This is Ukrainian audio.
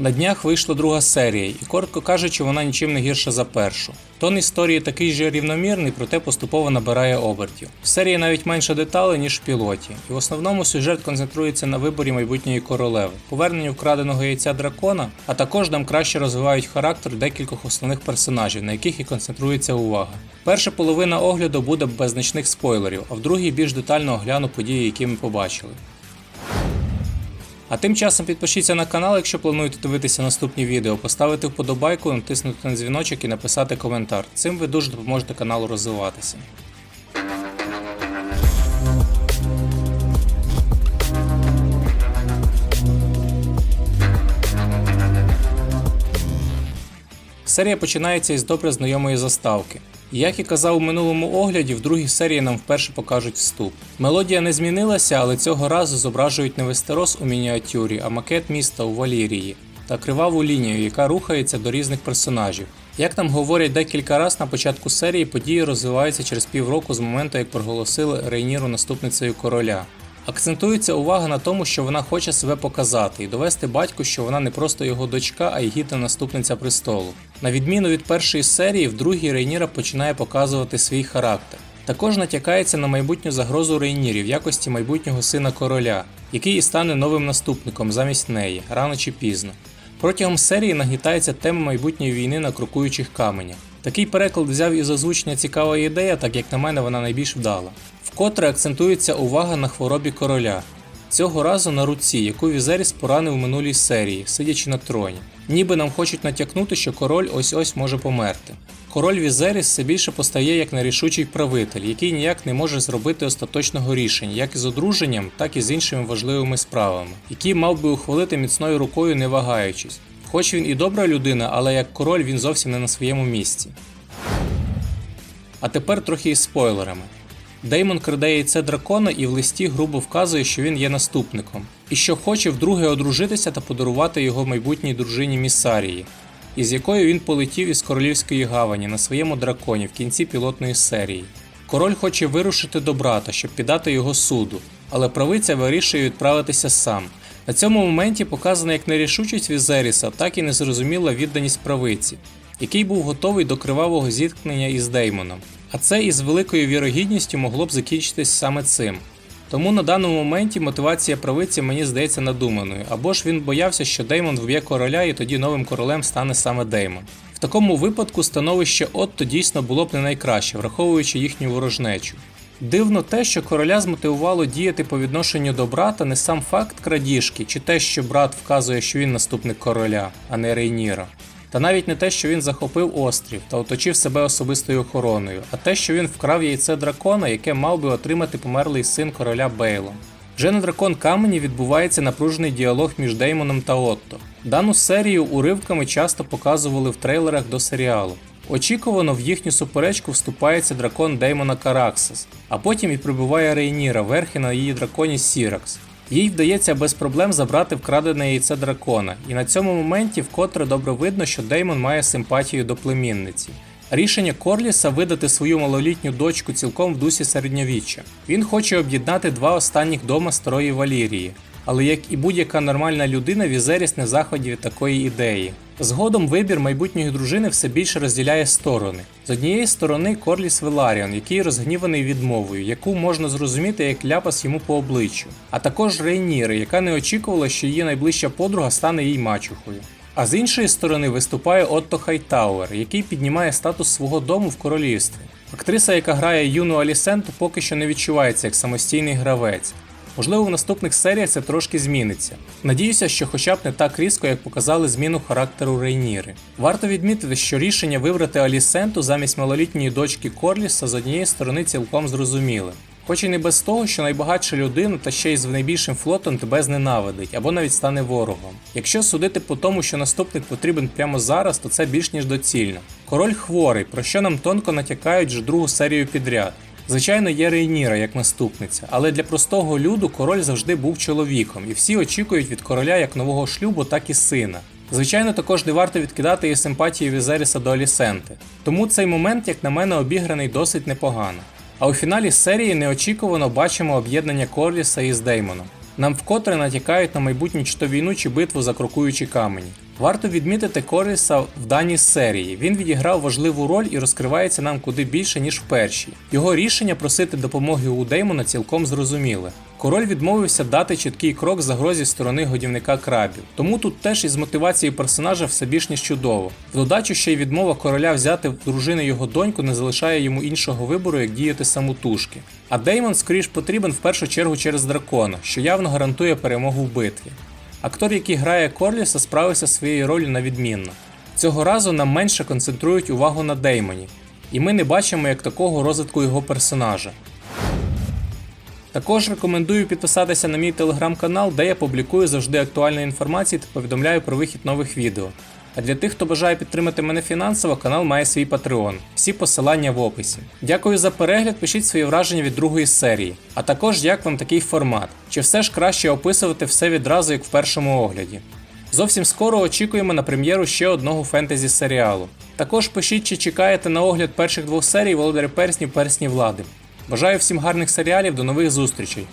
На днях вийшла друга серія, і коротко кажучи, вона нічим не гірша за першу. Тон історії такий же рівномірний, проте поступово набирає обертів. В серії навіть менше деталей, ніж в пілоті, і в основному сюжет концентрується на виборі майбутньої королеви, поверненню вкраденого яйця дракона, а також нам краще розвивають характер декількох основних персонажів, на яких і концентрується увага. Перша половина огляду буде без значних спойлерів, а в другій більш детально огляну події, які ми побачили. А тим часом підпишіться на канал, якщо плануєте дивитися наступні відео, поставити вподобайку, натиснути на дзвіночок і написати коментар. Цим ви дуже допоможете каналу розвиватися. Серія починається із добре знайомої заставки. Як і казав у минулому огляді, в другій серії нам вперше покажуть вступ. Мелодія не змінилася, але цього разу зображують не Вестерос у мініатюрі, а макет міста у Валірії та криваву лінію, яка рухається до різних персонажів. Як нам говорять декілька разів на початку серії, події розвиваються через півроку з моменту, як проголосили Рейніру наступницею короля. Акцентується увага на тому, що вона хоче себе показати і довести батьку, що вона не просто його дочка, а й гідна наступниця престолу. На відміну від першої серії, в другій Рейніра починає показувати свій характер. Також натякається на майбутню загрозу Рейнірі в якості майбутнього сина короля, який і стане новим наступником замість неї, рано чи пізно. Протягом серії нагнітається тема майбутньої війни на крокуючих каменях. Такий переклад взяв із озвучення цікава ідея, так як на мене вона найбільш вдала. Вкотре акцентується увага на хворобі короля. Цього разу на руці, яку Візеріс поранив у минулій серії, сидячи на троні. Ніби нам хочуть натякнути, що король ось-ось може померти. Король Візеріс все більше постає як нерішучий правитель, який ніяк не може зробити остаточного рішення, як із одруженням, так і з іншими важливими справами, які мав би ухвалити міцною рукою, не вагаючись. Хоч він і добра людина, але як король він зовсім не на своєму місці. А тепер трохи із спойлерами. Деймон краде яйце дракона і в листі грубо вказує, що він є наступником, і що хоче вдруге одружитися та подарувати його майбутній дружині Місарії, із якою він полетів із королівської гавані на своєму драконі в кінці пілотної серії. Король хоче вирушити до брата, щоб піддати його суду, але правиця вирішує відправитися сам. На цьому моменті показано як нерішучість Візеріса, так і незрозуміла відданість правиці, який був готовий до кривавого зіткнення із Деймоном. А це із великою вірогідністю могло б закінчитись саме цим. Тому на даному моменті мотивація правиці мені здається надуманою, або ж він боявся, що Деймон вб'є короля і тоді новим королем стане саме Деймон. В такому випадку становище Отто дійсно було б не найкраще, враховуючи їхню ворожнечу. Дивно те, що короля змотивувало діяти по відношенню до брата не сам факт крадіжки, чи те, що брат вказує, що він наступник короля, а не Рейніра. Та навіть не те, що він захопив острів та оточив себе особистою охороною, а те, що він вкрав яйце дракона, яке мав би отримати померлий син короля Бейлом. Вже на дракон камені відбувається напружений діалог між Деймоном та Отто. Дану серію уривками часто показували в трейлерах до серіалу. Очікувано в їхню суперечку вступається дракон Деймона Караксис, а потім і прибуває Рейніра верхи на її драконі Сіракс. Їй вдається без проблем забрати вкрадене яйце дракона, і на цьому моменті вкотре добре видно, що Деймон має симпатію до племінниці. Рішення Корліса видати свою малолітню дочку цілком в дусі середньовіччя. Він хоче об'єднати два останніх дома старої Валірії. Але як і будь-яка нормальна людина, Візеріс не в заході від такої ідеї. Згодом вибір майбутньої дружини все більше розділяє сторони. З однієї сторони Корліс Веларіон, який розгніваний відмовою, яку можна зрозуміти як ляпас йому по обличчю, а також Рейніри, яка не очікувала, що її найближча подруга стане їй мачухою. А з іншої сторони виступає Отто Хайтауер, який піднімає статус свого дому в королівстві. Актриса, яка грає юну Алісенту, поки що не відчувається як самостійний гравець. Можливо, в наступних серіях це трошки зміниться. Надіюся, що хоча б не так різко, як показали зміну характеру Рейніри. Варто відмітити, що рішення вибрати Алісенту замість малолітньої дочки Корліса з однієї сторони цілком зрозуміле. Хоч і не без того, що найбагатша людина та ще й з найбільшим флотом тебе зненавидить або навіть стане ворогом. Якщо судити по тому, що наступник потрібен прямо зараз, то це більш ніж доцільно. Король хворий, про що нам тонко натякають вже другу серію підряд. Звичайно, є Рейніра як наступниця, але для простого люду король завжди був чоловіком, і всі очікують від короля як нового шлюбу, так і сина. Звичайно, також не варто відкидати і симпатії Візеріса до Алісенти, тому цей момент, як на мене, обіграний досить непогано. А у фіналі серії неочікувано бачимо об'єднання Корліса із Деймоном. Нам вкотре натякають на майбутню чи то війну чи битву за крокуючі камені. Варто відмітити Коріса в даній серії. Він відіграв важливу роль і розкривається нам куди більше, ніж в першій. Його рішення просити допомоги у Деймона цілком зрозуміле. Король відмовився дати чіткий крок загрозі сторони годівника крабів. Тому тут теж із мотивацією персонажа все більш ніж чудово. В додачу ще й відмова короля взяти в дружини його доньку не залишає йому іншого вибору, як діяти самотужки. А Деймон скоріш потрібен в першу чергу через дракона, що явно гарантує перемогу в битві. Актор, який грає Корліса, справився своєю ролью на відмінно. Цього разу нам менше концентрують увагу на Деймоні, і ми не бачимо як такого розвитку його персонажа. Також рекомендую підписатися на мій телеграм-канал, де я публікую завжди актуальну інформацію та повідомляю про вихід нових відео. А для тих, хто бажає підтримати мене фінансово, канал має свій Patreon. Всі посилання в описі. Дякую за перегляд, пишіть свої враження від другої серії. А також як вам такий формат. Чи все ж краще описувати все відразу, як в першому огляді? Зовсім скоро очікуємо на прем'єру ще одного фентезі серіалу. Також пишіть, чи чекаєте на огляд перших двох серій Володаря Перснів Персні Влади. Бажаю всім гарних серіалів, до нових зустрічей!